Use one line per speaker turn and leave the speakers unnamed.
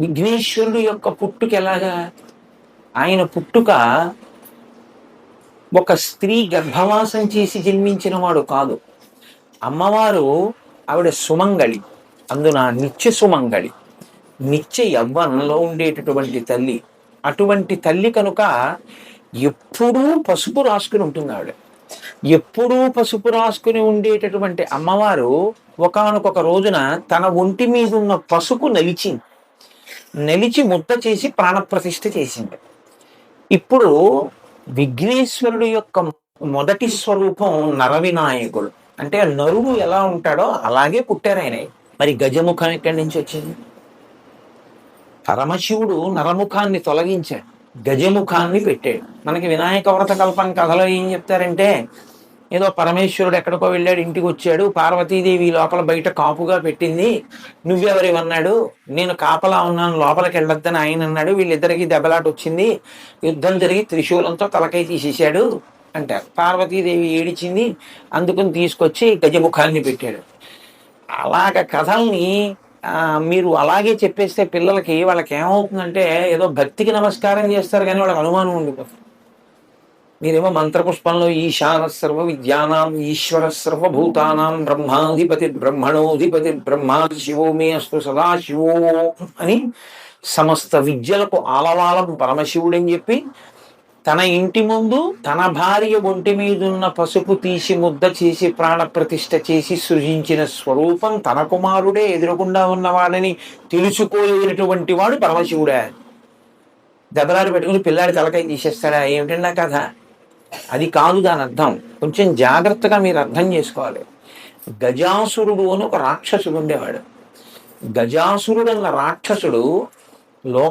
విఘ్నేశ్వరుడు యొక్క పుట్టుక ఎలాగా? ఆయన పుట్టుక ఒక స్త్రీ గర్భవాసం చేసి జన్మించిన వాడు కాదు. అమ్మవారు ఆవిడ సుమంగళి. అందున నిత్య సుమంగళి. నిత్య యవ్వనంలో ఉండేటటువంటి తల్లి. అటువంటి తల్లి కనుక ఎప్పుడూ పసుపు రాసుకుని ఉంటుంది ఆవిడ. ఎప్పుడూ పసుపు రాసుకుని ఉండేటటువంటి అమ్మవారు ఒకానొక రోజున తన ఒంటి మీద ఉన్న పసుపు నలిచింది. నిలిచి ముద్ద చేసి ప్రాణప్రతిష్ఠ చేసింది. ఇప్పుడు విఘ్నేశ్వరుడు యొక్క మొదటి స్వరూపం నరవినాయకుడు. అంటే నరుడు ఎలా ఉంటాడో అలాగే పుట్టారు ఆయన. మరి గజముఖం ఎక్కడి నుంచి వచ్చింది? పరమశివుడు నరముఖాన్ని తొలగించాడు గజముఖాన్ని పెట్టాడు. మనకి వినాయక వ్రత కల్పం కథలో ఏం చెప్తారంటే ఏదో పరమేశ్వరుడు ఎక్కడికో వెళ్ళాడు ఇంటికి వచ్చాడు పార్వతీదేవి లోపల బయట కాపుగా పెట్టింది నువ్వెవరివన్నాడు నేను కాపలా ఉన్నాను లోపలికి వెళ్ళొద్దని ఆయన అన్నాడు. వీళ్ళిద్దరికి దెబ్బలాట వచ్చింది. యుద్ధం జరిగి త్రిశూలంతో తలకై తీసేశాడు అంటారు. పార్వతీదేవి ఏడిచింది. అందుకుని తీసుకొచ్చి గజముఖాన్ని పెట్టాడు. అలాగ కథల్ని మీరు అలాగే చెప్పేస్తే పిల్లలకి వాళ్ళకి ఏమవుతుందంటే ఏదో భక్తికి నమస్కారం చేస్తారు కానీ వాళ్ళకి అనుమానం ఉండిపోతుంది. మీరేమో మంత్రపుష్పంలో ఈశాన సర్వ విద్యానాం ఈశ్వర సర్వభూతానాం బ్రహ్మాధిపతి బ్రహ్మణోధిపతి బ్రహ్మా శివో మే అస్తు సదాశివో అని సమస్త విద్యలకు ఆలవాలం పరమశివుడని చెప్పి తన ఇంటి ముందు తన భార్య ఒంటి మీద ఉన్న పసుపు తీసి ముద్ద చేసి ప్రాణప్రతిష్ఠ చేసి సృజించిన స్వరూపం తన కుమారుడే ఎదురకుండా ఉన్నవాడని తెలుసుకోలేనటువంటి వాడు పరమశివుడే. దెబ్బలాడు పెట్టుకుని పిల్లాడి తలకాయ తీసేస్తాడా? ఏమిటండి ఆ కథ? అది కాదు దాని అర్థం. కొంచెం జాగ్రత్తగా మీరు అర్థం చేసుకోవాలి. గజాసురుడు అని ఒక రాక్షసుడు ఉండేవాడు. గజాసురుడు అన్న రాక్షసుడు లో